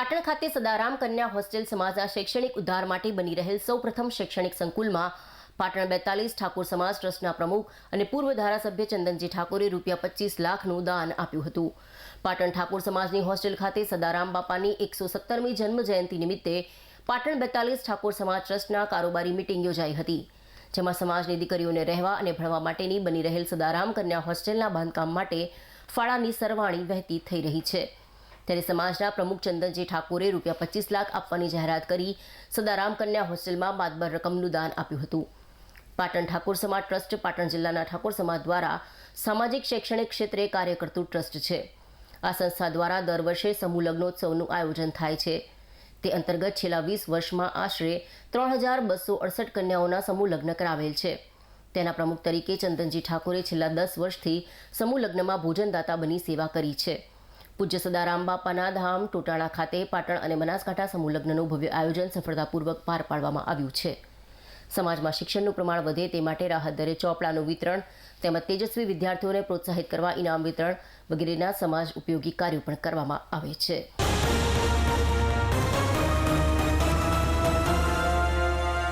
પાટણ ખાતે સદારામ કન્યા હોસ્ટેલ સમાજના શૈક્ષણિક ઉદ્ધાર માટે બની રહેલ સૌપ્રથમ શૈક્ષણિક સંકુલમાં પાટણ બેતાલીસ ઠાકોર સમાજ ટ્રસ્ટના પ્રમુખ અને પૂર્વ ધારાસભ્ય ચંદનજી ઠાકોરે રૂપિયા પચીસ લાખનું દાન આપ્યું હતું. પાટણ ઠાકોર સમાજની હોસ્ટેલ ખાતે સદારામ બાપાની એકસો સત્તરમી જન્મ જયંતિ નિમિત્તે પાટણ બેતાલીસ ઠાકોર સમાજ ટ્રસ્ટના કારોબારી મિટિંગ યોજાઈ હતી, જેમાં સમાજની દીકરીઓને રહેવા અને ભણવા માટેની બની રહેલ સદારામ કન્યા હોસ્ટેલના બાંધકામ માટે ફાળાની સરવાણી વહેતી થઈ રહી છે. ત્યારે સમાજના પ્રમુખ ચંદનજી ઠાકોરે રૂપિયા પચીસ લાખ આપવાની જાહેરાત કરી સદારામ કન્યા હોસ્ટેલમાં માતબર રકમનું દાન આપ્યું હતું. પાટણ ઠાકોર સમાજ ટ્રસ્ટ પાટણ જિલ્લાના ઠાકોર સમાજ દ્વારા સામાજિક શૈક્ષણિક ક્ષેત્રે કાર્ય કરતું ટ્રસ્ટ છે. આ સંસ્થા દ્વારા દર વર્ષે સમૂહ લગ્નોત્સવનું આયોજન થાય છે. તે અંતર્ગત છેલ્લા વીસ વર્ષમાં આશરે ત્રણ હજાર બસો અડસઠ કન્યાઓના સમૂહ લગ્ન કરાવેલ છે. તેના પ્રમુખ તરીકે ચંદનજી ઠાકોરે છેલ્લા દસ વર્ષથી સમૂહ લગ્નમાં ભોજનદાતા બની સેવા કરી છે. પૂજ્ય સદારામ બાપાના ધામ, ટોટાળા ખાતે પાટણ અને બનાસકાંઠા સમૂહ લગ્નનું ભવ્ય આયોજન સફળતાપૂર્વક પાર પાડવામાં આવ્યું છે. સમાજમાં શિક્ષણનું પ્રમાણ વધે તે માટે રાહત દરે ચોપડાનું વિતરણ, તેમજ તેજસ્વી વિદ્યાર્થીઓને પ્રોત્સાહિત કરવા ઇનામ વિતરણ વગેરેના સમાજ ઉપયોગી કાર્યો પણ કરવામાં આવે છે.